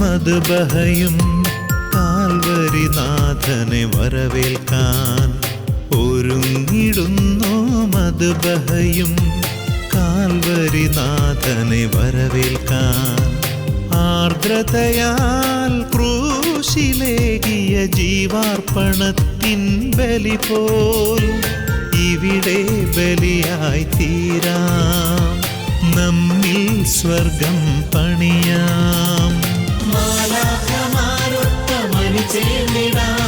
മധുബഹയും കാൽവരിനാഥനെ വരവേൽക്കാൻ ഒരുങ്ങിടുന്നു മധുബഹയും കാൽവരിനാഥനെ വരവേൽക്കാൻ. ആർദ്രതയാൽ ക്രൂശിലേകിയ ജീവാർപ്പണത്തിൻ ബലി പോൽ ഇവിടെ ബലിയായി തീരാം. നമ്മിൽ സ്വർഗം പണിയാം. till me now.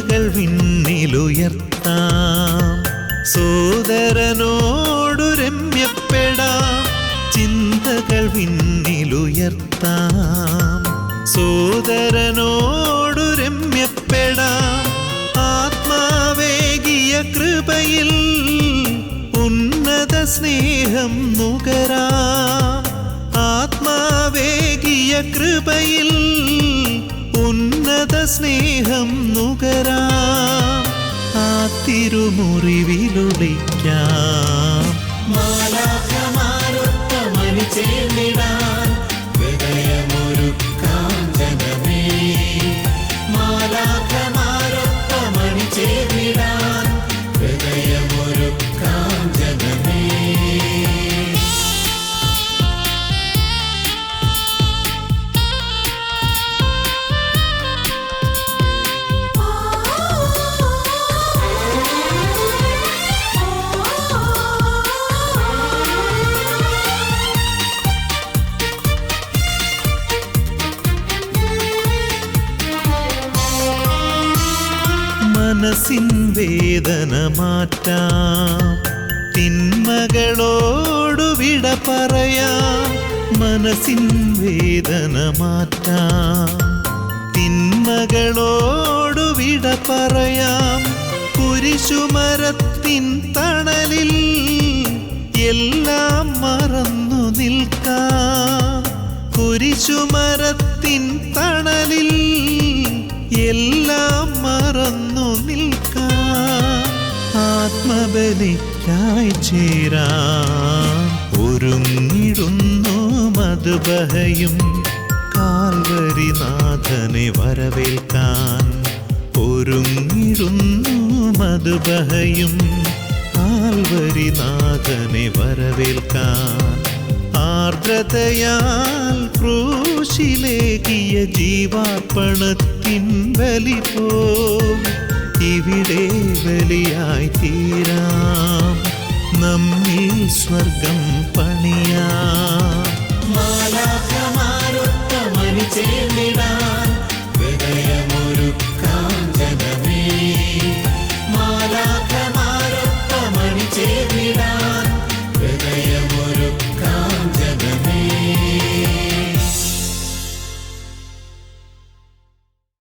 ചിന്തകൾ വിണ്ണിലുയർത്താം. സോദരനോടു രമ്യപ്പെടാം. ചിന്തകൾ വിണ്ണിലുയർത്താം. സോദരനോടു രമ്യപ്പെടാം. ആത്മാവേകിയ കൃപയിൽ ഉന്നത സ്നേഹം നുകരാം. ആത്മാവേകിയ കൃപയിൽ ഉന്നത സ്നേഹം നുകരാം. ആ തിരുമുറിവിലൊളിക്കാം. മാലാഖമാരൊത്തമണി ചേർന്നിടാൻ മനസ്സിൻ വേദന മാറ്റാം. തിന്മകളോടു വിട പറയാം. മനസ്സിൻ വേദന മാറ്റാം. തിന്മകളോടു വിട പറയാം. കുരിശുമരത്തിൻ തണലിൽ എല്ലാം മറന്നു നിൽക്കാം. കുരിശുമരത്തിൻ തണലിൽ എല്ലാം മറന്നു ആത്മബലിക്കായി ചേരാം. ഒരുങ്ങിടുന്നു മധുബഹയും കാൽവരിനാഥനെ വരവേൽക്കാൻ. ഒരുങ്ങിടുന്നു മധുബഹയും കാൽവരിനാഥനെ വരവേൽക്കാൻ. ആർദ്രതയാൽ ക്രൂശിലേകിയ ജീവാർപ്പണത്തിൻ ബലി ഇവിടെ ബലിയായി തീരാം. നമ്മിൽ സ്വർഗം പണിയാം. മാലാഖമാരൊത്തമണി ചേർന്നിടാൻ